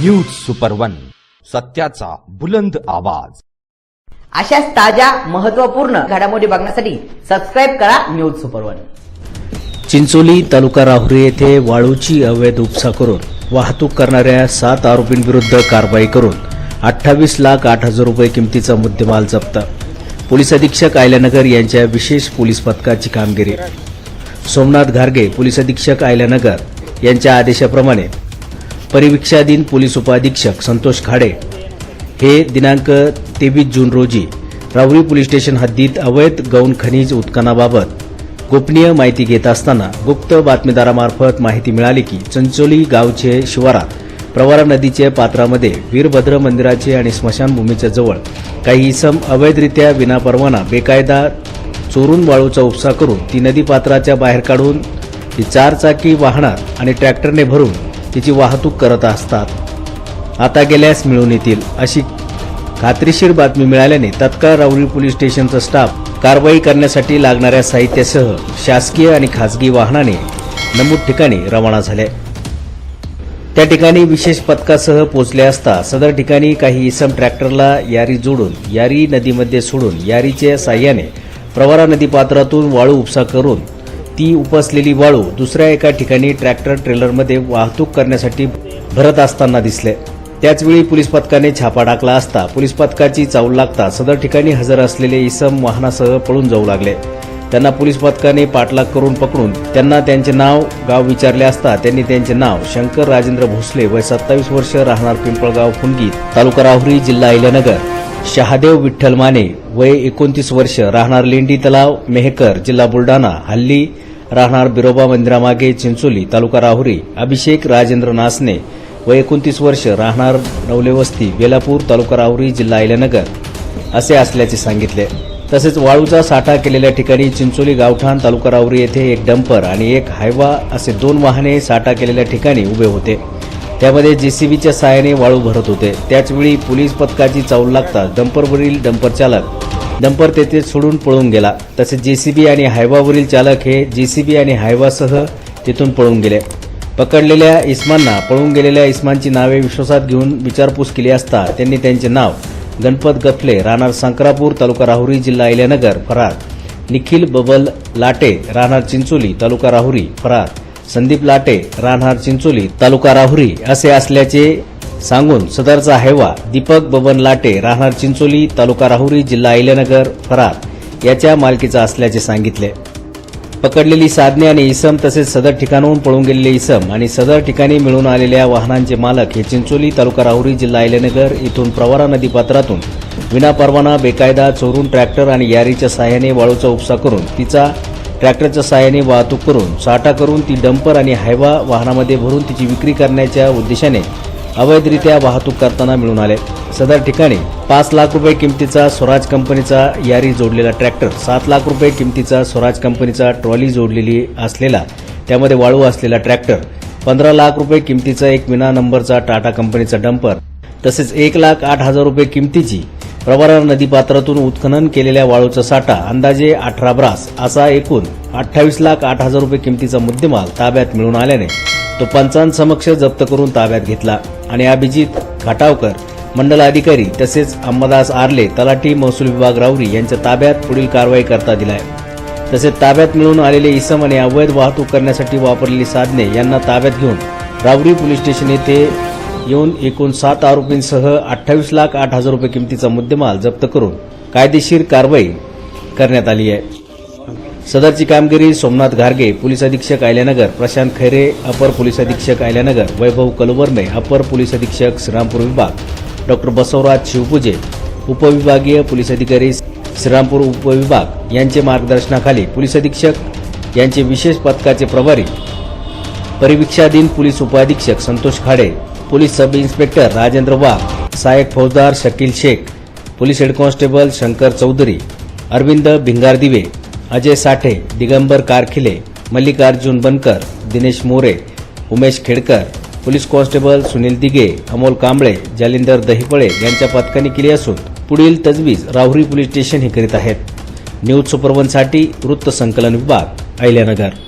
News super one सत्याचा बुलंद आवाज. अशाच ताज्या महत्त्वपूर्ण घडामोडी बघण्यासाठी सबस्क्राईब करा news super one Chincholi taluka Rahuri येथे वाळूची अवैध उपसा करून वाहतूक करणाऱ्या सात आरोपींविरुद्ध कारवाई करून अठ्ठावीस लाख आठ हजार रुपये किमतीचा मुद्देमाल जप्त. पोलीस अधीक्षक आयल्यानगर यांच्या विशेष पोलीस पथकाची कामगिरी. सोमनाथ घारगे पोलीस अधीक्षक आयल्यानगर यांच्या आदेशाप्रमाणे परिवीक्षाधीन पोलीस उपअधीक्षक संतोष खाडे. हे दिनांक तेवीस जून रोजी राहुरी पोलीस स्टेशन हद्दीत अवैध गौण खनिज उत्खनाबाबत गोपनीय माहिती घेत असताना गुप्त बातमीदारामार्फत माहिती मिळाली की चंचोली गावचे शिवारात प्रवारा नदीच्या पात्रामध्ये वीरभद्र मंदिराचे आणि स्मशानभूमीच्या जवळ काही इसम अवैधरित्या विनापरवाना बेकायदा चोरून वाळूचा उपसा करून ती नदी पात्राच्या बाहेर काढून ती चारचाकी वाहनात आणि ट्रॅक्टरने भरून तिची वाहतूक करत असतात. आता गेल्यास मिळून येतील अशी खात्रीशीर बातमी मिळाल्याने तत्काळ राऊरी पोलीस स्टेशनचा स्टाफ कारवाई करण्यासाठी लागणाऱ्या साहित्यासह शासकीय आणि खासगी वाहनाने नमूद ठिकाणी रवाना झाले. त्या ठिकाणी विशेष पथकासह पोहोचले असता सदर ठिकाणी काही इसम ट्रॅक्टरला यारी जोडून यारी नदीमध्ये सोडून यारीच्या साह्याने प्रवारा नदीपात्रातून वाळू उपसा करून ती उपसलेली वाळू दुसऱ्या एका ठिकाणी ट्रॅक्टर ट्रेलरमध्ये वाहतूक करण्यासाठी भरत असताना दिसले. त्याचवेळी पोलीस पथकाने छापा टाकला असता पोलीस पथकाची चावल लागता सदर ठिकाणी हजर असलेले इसम वाहनासह पळून जाऊ लागले. त्यांना पोलीस पथकाने पाठलाग करून पकडून त्यांना त्यांचे नाव गाव विचारले असता त्यांनी त्यांचे नाव शंकर राजेंद्र भोसले वय सत्तावीस वर्ष राहणार पिंपळगाव फुंगी तालुका राहुरी जिल्हा अहिल्यानगर. शहादेव विठ्ठल माने वय एकोणतीस वर्ष राहणार लेंडी तलाव मेहकर जिल्हा बुलढाणा हल्ली राहणार बिरोबा मंदिरामागे चिंचोली तालुका राहुरी अभिषेक राजेंद्र नासने वय एकोणतीस वर्ष राहणार नवलेवस्ती बेलापूर तालुका राहुरी जिल्हा अहिल्यानगर असे असल्याचे सांगितले. तसेच वाळूचा साठा केलेल्या ठिकाणी चिंचोली गावठाण तालुका राहुरी येथे एक डंपर आणि एक हायवा असे दोन वाहने साठा केलेल्या ठिकाणी उभे होते. त्यामध्ये जेसीबीच्या सहाय्याने वाळू भरत होते. त्याचवेळी पोलीस पथकाची चावल लागताच डंपरवरील डंपर चालक डंपर तेथे सोडून पळून गेला. तसेच जेसीबी आणि हायवावरील चालक हे जेसीबी आणि हायवासह तिथून पळून गेले. पकडलेल्या इस्मांना पळून गेलेल्या इस्मांची नावे विश्वासात घेऊन विचारपूस केली असता त्यांनी त्यांचे नाव गणपत गफले राहणार संक्रापूर तालुका राहुरी जिल्हा अहिल्यानगर फरार. निखिल बबल लाटे राहणार चिंचोली तालुका राहुरी फरार. संदीप लाटे राहणार चिंचोली तालुका राहुरी असे असल्याचे सांगून सदरचा हैवा दीपक बबन लाटे राहणार चिंचोली तालुका राहुरी जिल्हा अहिल्यानगर फरार याच्या मालकीचा असल्याचे सांगितले. पकडलेली साधने आणि इसम तसेच सदर ठिकाणाहून पळून गेलेले इसम आणि सदर ठिकाणी मिळून आलेल्या वाहनांचे मालक हे चिंचोली तालुका राहुरी जिल्हा अहिल्यानगर इथून प्रवारा नदीपात्रातून विनापरवाना बेकायदा चोरून ट्रॅक्टर आणि यारीच्या साह्याने वाळूचा उपसा करून तिचा ट्रॅक्टरच्या साह्याने वाहतूक करून साठा करून ती डंपर आणि हायवा वाहनामध्ये भरून तिची विक्री करण्याच्या उद्देशाने अवैधरित्या वाहतूक करताना मिळून आले. सदर ठिकाणी पाच लाख रुपये किमतीचा स्वराज कंपनीचा यारी जोडलेला ट्रॅक्टर सात लाख रुपये किमतीचा स्वराज कंपनीचा ट्रॉली जोडलेली असलेला त्यामध्ये वाळू असलेला ट्रॅक्टर पंधरा लाख रुपये किमतीचा एक विना नंबरचा टाटा कंपनीचा डंपर तसेच एक लाख आठ हजार रुपये किमतीची प्रवरा नदीपात्रातून उत्खनन केलेल्या वाळूचा साठा अंदाजे अठरा ब्रास असा एकूण अठ्ठावीस लाख आठ हजार रुपये किमतीचा मुद्देमाल ताब्यात मिळून आल्याने तो पंचांसमक्ष जप्त करून ताब्यात घेतला. आणि अभिजित घाटावकर मंडल अधिकारी तसेच अंबादास आर्ले तलाठी महसूल विभाग राऊरी यांच्या ताब्यात पुढील कारवाई करता दिलाय. तसेच ताब्यात मिळून आलेले इसम आणि अवैध वाहतूक करण्यासाठी वापरलेली साधने यांना ताब्यात घेऊन रावरी पोलीस स्टेशन येथे येऊन एकूण सात आरोपींसह अठ्ठावीस लाख आठ हजार रुपये किमतीचा मुद्देमाल जप्त करून कायदेशीर कारवाई करण्यात आली आहे. सदरची कामगिरी सोमनाथ घारगे पोलीस अधीक्षक आयल्यानगर प्रशांत खैरे अपर पोलीस अधीक्षक आयल्यानगर वैभव कलवर्मे अपर पोलीस अधीक्षक श्रीरामपूर विभाग. डॉक्टर बसवराज शिवपूजे उपविभागीय पोलीस अधिकारी श्रीरामपूर उपविभाग यांचे मार्गदर्शनाखाली पोलीस अधीक्षक यांचे विशेष पथकाचे प्रभारी. परिवीक्षाधीन पोलीस उपअधीक्षक Santosh Khade police sub inspector Rajendra Wagh सहाय्यक फौजदार Shakil Sheikh police head constable Shankar Chaudhari Arvind Bhingardive Ajay Sathe Digambar Karkhile Mallikarjun Bankar Dinesh More Umesh Khedkar police constable Sunil Dige Amol Kamble Jalinder Dahiphale यांच्या पथकाने केली असून पुढील तजवीज Rahuri police station हे करीत आहेत. न्यूज सुपरवनसाठी वृत्त संकलन विभाग अहिल्यानगर.